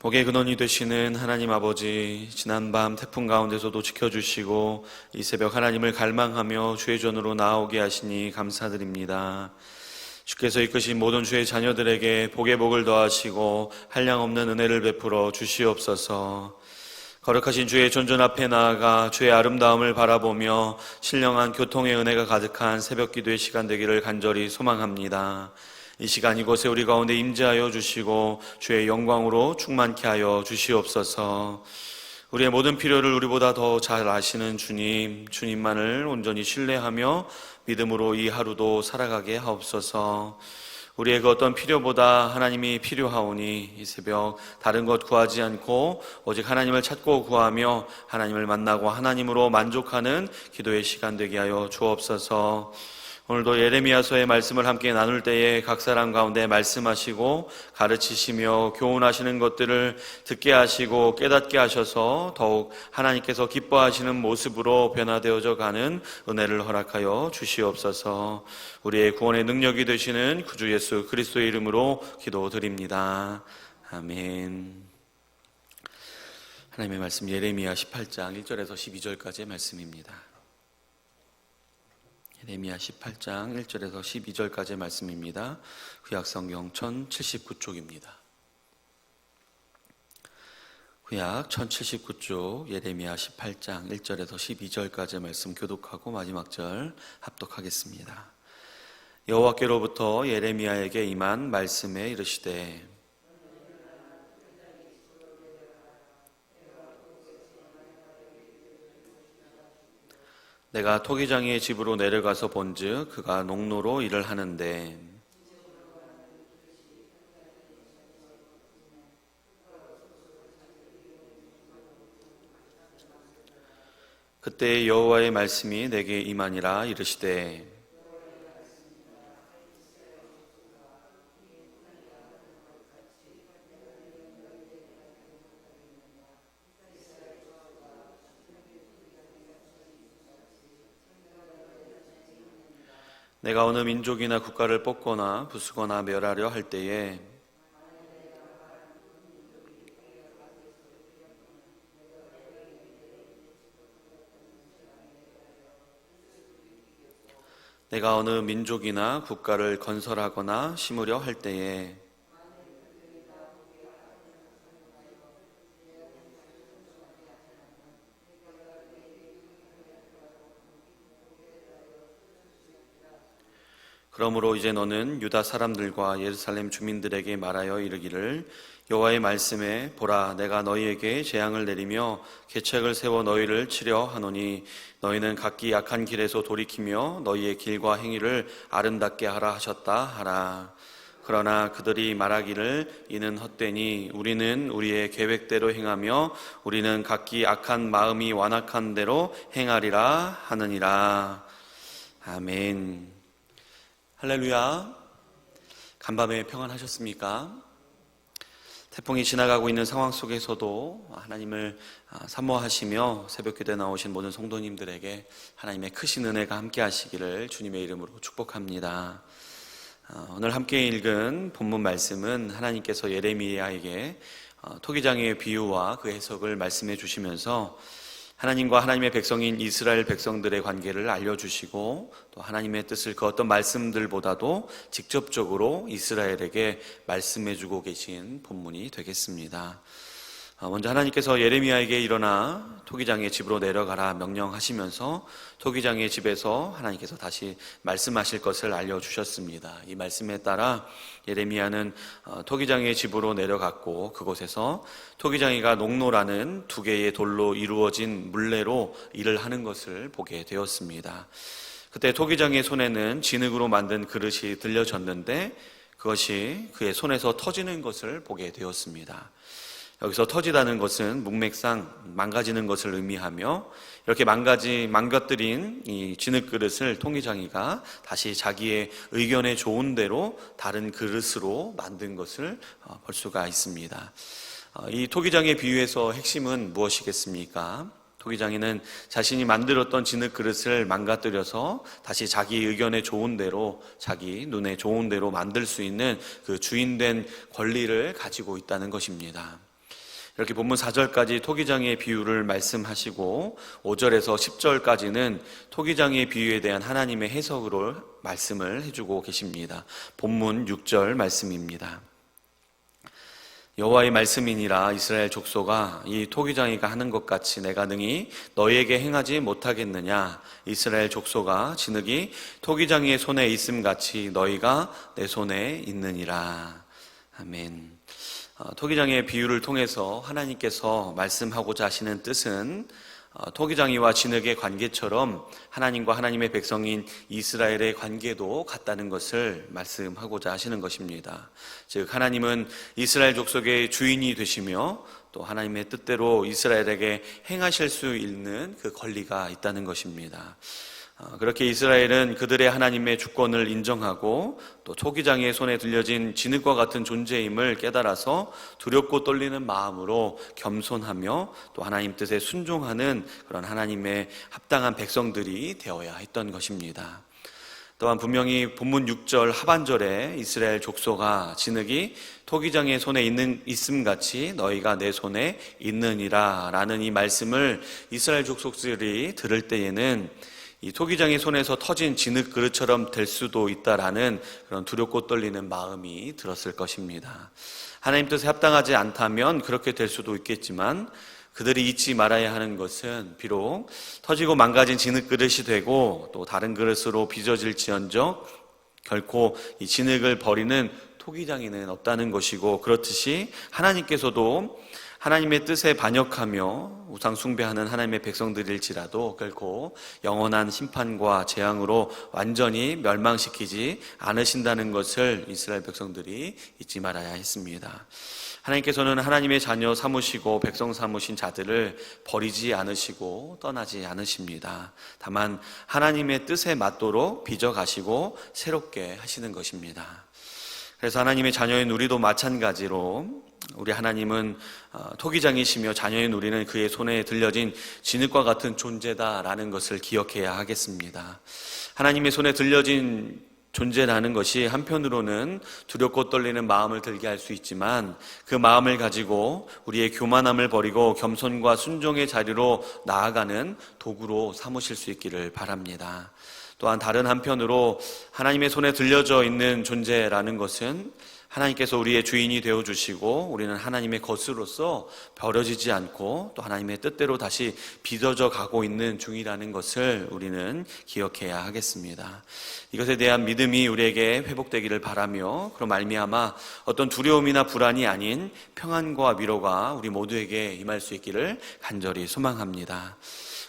복의 근원이 되시는 하나님 아버지, 지난밤 태풍 가운데서도 지켜주시고 이 새벽 하나님을 갈망하며 주의 전으로 나오게 하시니 감사드립니다. 주께서 이끄신 모든 주의 자녀들에게 복의 복을 더하시고 한량 없는 은혜를 베풀어 주시옵소서. 거룩하신 주의 존전 앞에 나아가 주의 아름다움을 바라보며 신령한 교통의 은혜가 가득한 새벽 기도의 시간 되기를 간절히 소망합니다. 이 시간 이곳에 우리 가운데 임재하여 주시고 주의 영광으로 충만케 하여 주시옵소서. 우리의 모든 필요를 우리보다 더 잘 아시는 주님, 주님만을 온전히 신뢰하며 믿음으로 이 하루도 살아가게 하옵소서. 우리의 그 어떤 필요보다 하나님이 필요하오니 이 새벽 다른 것 구하지 않고 오직 하나님을 찾고 구하며 하나님을 만나고 하나님으로 만족하는 기도의 시간 되게 하여 주옵소서. 오늘도 예레미야서의 말씀을 함께 나눌 때에 각 사람 가운데 말씀하시고 가르치시며 교훈하시는 것들을 듣게 하시고 깨닫게 하셔서 더욱 하나님께서 기뻐하시는 모습으로 변화되어져 가는 은혜를 허락하여 주시옵소서. 우리의 구원의 능력이 되시는 구주 예수 그리스도의 이름으로 기도드립니다. 아멘. 하나님의 말씀 예레미야 18장 1절에서 12절까지의 말씀입니다. 예레미야 18장 1절에서 12절까지의 말씀입니다. 구약 성경 1079쪽입니다. 구약 1079쪽 예레미야 18장 1절에서 12절까지의 말씀 교독하고 마지막 절 합독하겠습니다. 여호와께로부터 예레미야에게 임한 말씀에 이르시되 내가 토기장의 집으로 내려가서 본즉 그가 농로로 일을 하는데. 그때 여호와의 말씀이 내게 임하니라 이르시되 내가 어느 민족이나 국가를 뽑거나 부수거나 멸하려 할 때에 내가 어느 민족이나 국가를 건설하거나 심으려 할 때에 그러므로 이제 너는 유다 사람들과 예루살렘 주민들에게 말하여 이르기를 여호와의 말씀에 보라 내가 너희에게 재앙을 내리며 계책을 세워 너희를 치려 하노니 너희는 각기 약한 길에서 돌이키며 너희의 길과 행위를 아름답게 하라 하셨다 하라 그러나 그들이 말하기를 이는 헛되니 우리는 우리의 계획대로 행하며 우리는 각기 악한 마음이 완악한 대로 행하리라 하느니라 아멘. 할렐루야. 간밤에 평안하셨습니까? 태풍이 지나가고 있는 상황 속에서도 하나님을 사모하시며 새벽 기도에 나오신 모든 성도님들에게 하나님의 크신 은혜가 함께 하시기를 주님의 이름으로 축복합니다. 어, 오늘 함께 읽은 본문 말씀은 하나님께서 예레미야에게 어, 토기장의 비유와 그 해석을 말씀해 주시면서 하나님과 하나님의 백성인 이스라엘 백성들의 관계를 알려주시고 또 하나님의 뜻을 그 어떤 말씀들보다도 직접적으로 이스라엘에게 말씀해주고 계신 본문이 되겠습니다. 아, 먼저 하나님께서 예레미야에게 일어나 토기장의 집으로 내려가라 명령하시면서 토기장의 집에서 하나님께서 다시 말씀하실 것을 알려주셨습니다. 이 말씀에 따라 예레미야는 어, 토기장의 집으로 내려갔고 그곳에서 토기장이가 농로라는 두 개의 돌로 이루어진 물레로 일을 하는 것을 보게 되었습니다. 그때 토기장의 손에는 진흙으로 만든 그릇이 들려졌는데 그것이 그의 손에서 터지는 것을 보게 되었습니다. 여기서 터지다는 것은 문맥상 망가지는 것을 의미하며 이렇게 망가지 망가뜨린 이 진흙 그릇을 통기장이가 다시 자기의 의견에 좋은 대로 다른 그릇으로 만든 것을 어, 볼 수가 있습니다. 어, 이 토기장의 비유에서 핵심은 무엇이겠습니까? 토기장이는 자신이 만들었던 진흙 그릇을 망가뜨려서 다시 자기 의견에 좋은 대로 자기 눈에 좋은 대로 만들 수 있는 그 주인된 권리를 가지고 있다는 것입니다. 이렇게 본문 4절까지 토기장의 비유를 말씀하시고 5절에서 10절까지는 토기장의 비유에 대한 하나님의 해석으로 말씀을 해주고 계십니다. 본문 6절 말씀입니다. 여호와의 말씀이니라 이스라엘 족소가 이 토기장이가 하는 것 같이 내가 능히 너희에게 행하지 못하겠느냐 이스라엘 족소가 진흙이 토기장이의 손에 있음 같이 너희가 내 손에 있느니라 아멘. 어, 토기장의 비유를 통해서 하나님께서 말씀하고자 하시는 뜻은 어, 토기장이와 진흙의 관계처럼 하나님과 하나님의 백성인 이스라엘의 관계도 같다는 것을 말씀하고자 하시는 것입니다. 즉 하나님은 이스라엘 족속의 주인이 되시며 또 하나님의 뜻대로 이스라엘에게 행하실 수 있는 그 권리가 있다는 것입니다. 어, 그렇게 이스라엘은 그들의 하나님의 주권을 인정하고 또 토기장의 손에 들려진 진흙과 같은 존재임을 깨달아서 두렵고 떨리는 마음으로 겸손하며 또 하나님 뜻에 순종하는 그런 하나님의 합당한 백성들이 되어야 했던 것입니다. 또한 분명히 본문 6절 하반절에 이스라엘 족소가 진흙이 토기장의 손에 있는 있음 같이 너희가 내 손에 있느니라 라는 이 말씀을 이스라엘 족속들이 들을 때에는 이 토기장의 손에서 터진 진흙 그릇처럼 될 수도 있다라는 그런 두렵고 떨리는 마음이 들었을 것입니다. 하나님 뜻에 합당하지 않다면 그렇게 될 수도 있겠지만 그들이 잊지 말아야 하는 것은 비록 터지고 망가진 진흙 그릇이 되고 또 다른 그릇으로 빚어질지언정 결코 이 진흙을 버리는 토기장에는 없다는 것이고 그렇듯이 하나님께서도 하나님의 뜻에 반역하며 우상 숭배하는 하나님의 백성들일지라도 결코 영원한 심판과 재앙으로 완전히 멸망시키지 않으신다는 것을 이스라엘 백성들이 잊지 말아야 했습니다. 하나님께서는 하나님의 자녀 삼으시고 백성 삼으신 자들을 버리지 않으시고 떠나지 않으십니다. 다만 하나님의 뜻에 맞도록 빚어가시고 새롭게 하시는 것입니다. 그래서 하나님의 자녀인 우리도 마찬가지로 우리 하나님은 어, 토기장이시며 자녀인 우리는 그의 손에 들려진 진흙과 같은 존재다라는 것을 기억해야 하겠습니다. 하나님의 손에 들려진 존재라는 것이 한편으로는 두렵고 떨리는 마음을 들게 할 수 있지만 그 마음을 가지고 우리의 교만함을 버리고 겸손과 순종의 자리로 나아가는 도구로 삼으실 수 있기를 바랍니다. 또한 다른 한편으로 하나님의 손에 들려져 있는 존재라는 것은 하나님께서 우리의 주인이 되어 주시고 우리는 하나님의 것으로서 버려지지 않고 또 하나님의 뜻대로 다시 빚어져 가고 있는 중이라는 것을 우리는 기억해야 하겠습니다. 이것에 대한 믿음이 우리에게 회복되기를 바라며 그럼 말미암아 어떤 두려움이나 불안이 아닌 평안과 위로가 우리 모두에게 임할 수 있기를 간절히 소망합니다.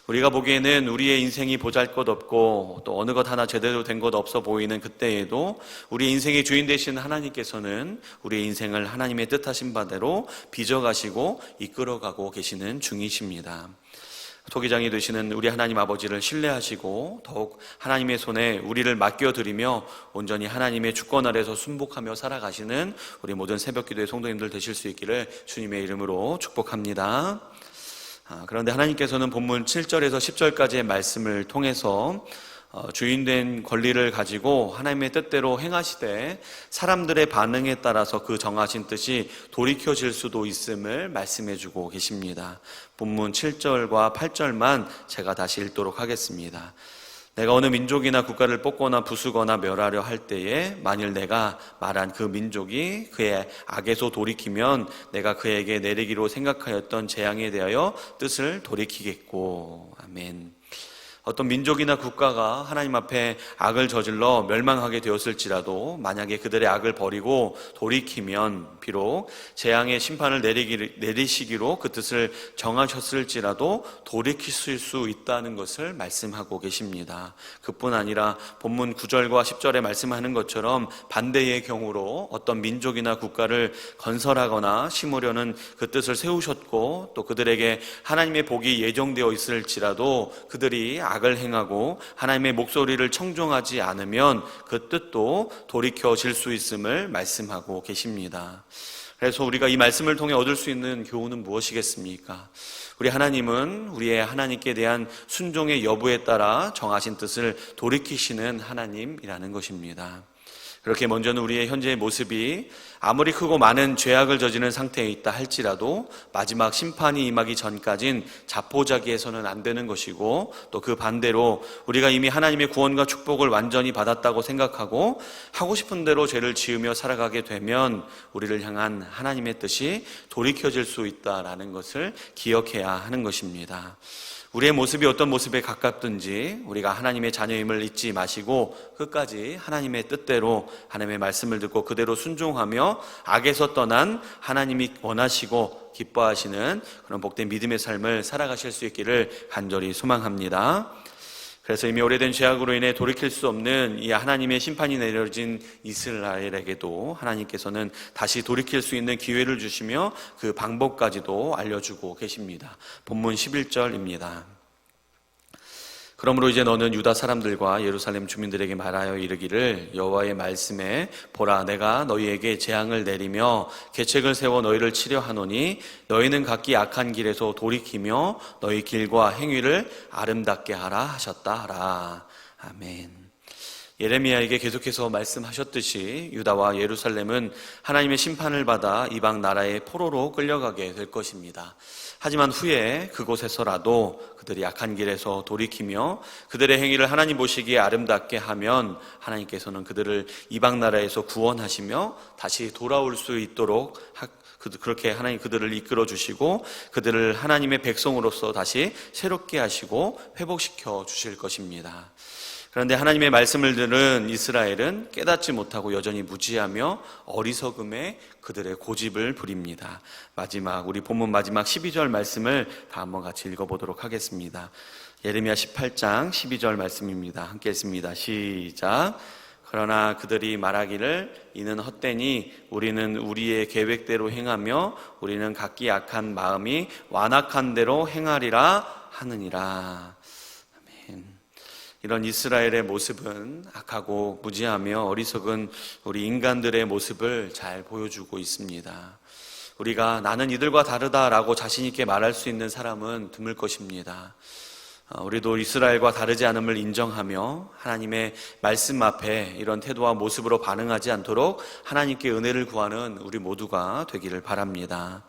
우리가 보기에는 우리의 인생이 보잘 것 없고 또 어느 것 하나 제대로 된 것 없어 보이는 그때에도 우리 인생의 주인 되신 하나님께서는 우리의 인생을 하나님의 뜻하신 바대로 빚어가시고 이끌어가고 계시는 중이십니다. 토기장이 되시는 우리 하나님 아버지를 신뢰하시고 더욱 하나님의 손에 우리를 맡겨드리며 온전히 하나님의 주권 아래서 순복하며 살아가시는 우리 모든 새벽 기도의 성도님들 되실 수 있기를 주님의 이름으로 축복합니다. 아, 그런데 하나님께서는 본문 7절에서 10절까지의 말씀을 통해서 어, 주인된 권리를 가지고 하나님의 뜻대로 행하시되 사람들의 반응에 따라서 그 정하신 뜻이 돌이켜질 수도 있음을 말씀해 주고 계십니다. 본문 7절과 8절만 제가 다시 읽도록 하겠습니다. 내가 어느 민족이나 국가를 뽑거나 부수거나 멸하려 할 때에 만일 내가 말한 그 민족이 그의 악에서 돌이키면 내가 그에게 내리기로 생각하였던 재앙에 대하여 뜻을 돌이키겠고 아멘. 어떤 민족이나 국가가 하나님 앞에 악을 저질러 멸망하게 되었을지라도 만약에 그들의 악을 버리고 돌이키면 비록 재앙의 심판을 내리시기로 그 뜻을 정하셨을지라도 돌이킬 수 있다는 것을 말씀하고 계십니다. 그뿐 아니라 본문 9절과 10절에 말씀하는 것처럼 반대의 경우로 어떤 민족이나 국가를 건설하거나 심으려는 그 뜻을 세우셨고 또 그들에게 하나님의 복이 예정되어 있을지라도 그들이 악을 행하고 하나님의 목소리를 청종하지 않으면 그 뜻도 돌이켜질 수 있음을 말씀하고 계십니다. 그래서 우리가 이 말씀을 통해 얻을 수 있는 교훈은 무엇이겠습니까? 우리 하나님은 우리의 하나님께 대한 순종의 여부에 따라 정하신 뜻을 돌이키시는 하나님이라는 것입니다. 그렇게 먼저는 우리의 현재의 모습이 아무리 크고 많은 죄악을 저지른 상태에 있다 할지라도 마지막 심판이 임하기 전까진 자포자기해서는 안 되는 것이고 또 그 반대로 우리가 이미 하나님의 구원과 축복을 완전히 받았다고 생각하고 하고 싶은 대로 죄를 지으며 살아가게 되면 우리를 향한 하나님의 뜻이 돌이켜질 수 있다라는 것을 기억해야 하는 것입니다. 우리의 모습이 어떤 모습에 가깝든지 우리가 하나님의 자녀임을 잊지 마시고 끝까지 하나님의 뜻대로 하나님의 말씀을 듣고 그대로 순종하며 악에서 떠난 하나님이 원하시고 기뻐하시는 그런 복된 믿음의 삶을 살아가실 수 있기를 간절히 소망합니다. 그래서 이미 오래된 죄악으로 인해 돌이킬 수 없는 이 하나님의 심판이 내려진 이스라엘에게도 하나님께서는 다시 돌이킬 수 있는 기회를 주시며 그 방법까지도 알려주고 계십니다. 본문 11절입니다. 그러므로 이제 너는 유다 사람들과 예루살렘 주민들에게 말하여 이르기를 여호와의 말씀에 보라 내가 너희에게 재앙을 내리며 계책을 세워 너희를 치려 하노니 너희는 각기 악한 길에서 돌이키며 너희 길과 행위를 아름답게 하라 하셨다 하라 아멘. 예레미야에게 계속해서 말씀하셨듯이 유다와 예루살렘은 하나님의 심판을 받아 이방 나라의 포로로 끌려가게 될 것입니다. 하지만 후에 그곳에서라도 그들이 약한 길에서 돌이키며 그들의 행위를 하나님 보시기에 아름답게 하면 하나님께서는 그들을 이방 나라에서 구원하시며 다시 돌아올 수 있도록 그렇게 하나님 그들을 이끌어 주시고 그들을 하나님의 백성으로서 다시 새롭게 하시고 회복시켜 주실 것입니다. 그런데 하나님의 말씀을 들은 이스라엘은 깨닫지 못하고 여전히 무지하며 어리석음에 그들의 고집을 부립니다. 마지막 우리 본문 마지막 12절 말씀을 다 한번 같이 읽어 보도록 하겠습니다. 예레미야 18장 12절 말씀입니다. 함께 했습니다. 시작. 그러나 그들이 말하기를 이는 헛되니 우리는 우리의 계획대로 행하며 우리는 각기 약한 마음이 완악한 대로 행하리라 하느니라. 이런 이스라엘의 모습은 악하고 무지하며 어리석은 우리 인간들의 모습을 잘 보여주고 있습니다. 우리가 나는 이들과 다르다라고 자신있게 말할 수 있는 사람은 드물 것입니다. 어, 우리도 이스라엘과 다르지 않음을 인정하며 하나님의 말씀 앞에 이런 태도와 모습으로 반응하지 않도록 하나님께 은혜를 구하는 우리 모두가 되기를 바랍니다.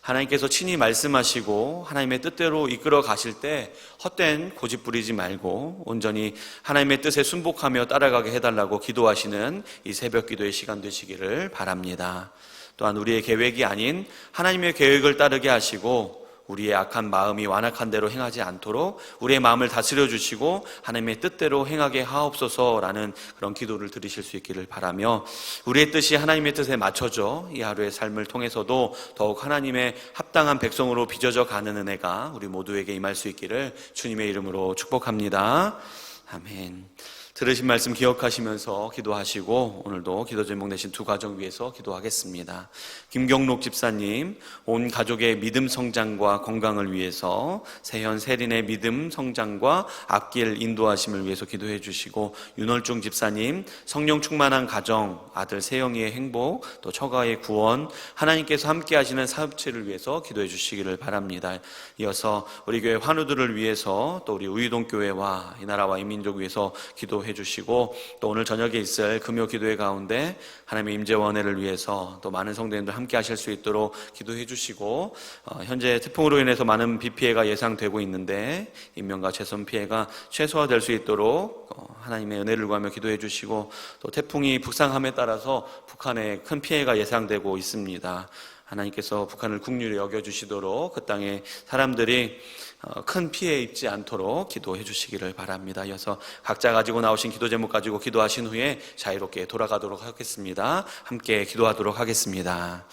하나님께서 친히 말씀하시고 하나님의 뜻대로 이끌어 가실 때 헛된 고집 부리지 말고 온전히 하나님의 뜻에 순복하며 따라가게 해달라고 기도하시는 이 새벽 기도의 시간 되시기를 바랍니다. 또한 우리의 계획이 아닌 하나님의 계획을 따르게 하시고 우리의 악한 마음이 완악한 대로 행하지 않도록 우리의 마음을 다스려 주시고 하나님의 뜻대로 행하게 하옵소서라는 그런 기도를 드리실 수 있기를 바라며 우리의 뜻이 하나님의 뜻에 맞춰져 이 하루의 삶을 통해서도 더욱 하나님의 합당한 백성으로 빚어져 가는 은혜가 우리 모두에게 임할 수 있기를 주님의 이름으로 축복합니다. 아멘. 들으신 말씀 기억하시면서 기도하시고 오늘도 기도 제목 내신 두 가정 위해서 기도하겠습니다. 김경록 집사님, 온 가족의 믿음 성장과 건강을 위해서 세현 세린의 믿음 성장과 앞길 인도하심을 위해서 기도해 주시고 윤월중 집사님, 성령 충만한 가정, 아들 세영이의 행복, 또 처가의 구원, 하나님께서 함께 하시는 사업체를 위해서 기도해 주시기를 바랍니다. 이어서 우리 교회 환우들을 위해서 또 우리 우이동 교회와 이 나라와 이 민족 위해서 기도해 해 주시고 또 오늘 저녁에 있을 금요 기도회 가운데 하나님의 임재와 은혜를 위해서 또 많은 성도님들 함께 하실 수 있도록 기도해 주시고 어, 현재 태풍으로 인해서 많은 비 피해가 예상되고 있는데 인명과 재손 피해가 최소화될 수 있도록 어, 하나님의 은혜를 구하며 기도해 주시고 또 태풍이 북상함에 따라서 북한에 큰 피해가 예상되고 있습니다. 하나님께서 북한을 국률에 여겨주시도록 그 땅에 사람들이 어, 큰 피해 입지 않도록 기도해 주시기를 바랍니다. 이어서 각자 가지고 나오신 기도 제목 가지고 기도하신 후에 자유롭게 돌아가도록 하겠습니다. 함께 기도하도록 하겠습니다.